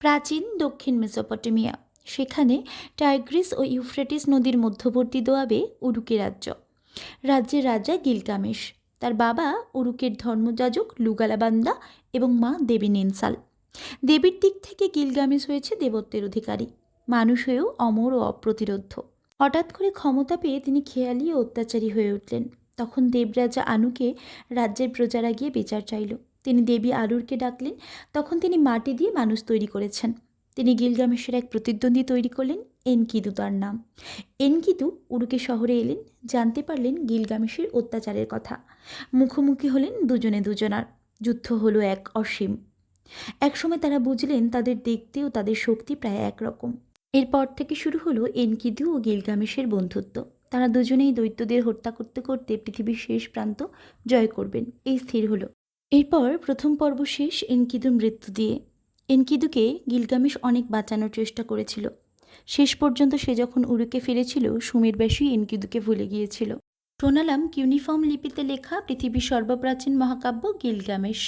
প্রাচীন দক্ষিণ মেসোপটেমিয়া। সেখানে টাইগ্রিস ও ইউফ্রেটিস নদীর মধ্যবর্তী দোয়াবে উরুকে রাজ্য। রাজ্যের রাজা গিলগামেশ তার বাবা উরুকের ধর্মযাজক লুগালাবান্দা এবং মা দেবী নেনসাল। দেবীর দিক থেকে গিলগামেশ হয়েছে দেবত্বের অধিকারী, মানুষ হয়েও অমর ও অপ্রতিরোধ্য। হঠাৎ করে ক্ষমতা পেয়ে তিনি খেয়ালি ও অত্যাচারী হয়ে উঠলেন। তখন দেবরাজা আনুকে রাজ্যের প্রজারা গিয়ে বিচার চাইল। তিনি দেবী আলুরকে ডাকলেন। তখন তিনি মাটি দিয়ে মানুষ তৈরি করেছেন। তিনি গিলগামেশের এক প্রতিদ্বন্দ্বী তৈরি করলেন, এনকিদু তার নাম। এনকিদু উরুকে শহরে এলেন, জানতে পারলেন গিলগামেশের অত্যাচারের কথা। মুখোমুখি হলেন দুজনে দুজনার। যুদ্ধ হলো এক অসীম। একসময় তারা বুঝলেন তাদের দেখতে ও তাদের শক্তি প্রায় একরকম। এরপর থেকে শুরু হলো এনকিদু ও গিলগামেশের বন্ধুত্ব। তারা দুজনেই দৈত্যদের হত্যা করতে করতে পৃথিবীর শেষ প্রান্ত জয় করবেন। এই স্থির হলো। এরপর প্রথম পর্ব শেষ এনকিদুর মৃত্যু দিয়ে। এনকিদুকে গিলগামেশ অনেক বাঁচানোর চেষ্টা করেছিল। শেষ পর্যন্ত সে যখন উড়ুকে ফিরেছিল বেশি এনকিদুকে ভুলে গিয়েছিল। শোনালাম ইউনিফর্ম লিপিতে লেখা পৃথিবীর সর্বপ্রাচীন মহাকাব্য গিলগামেশ।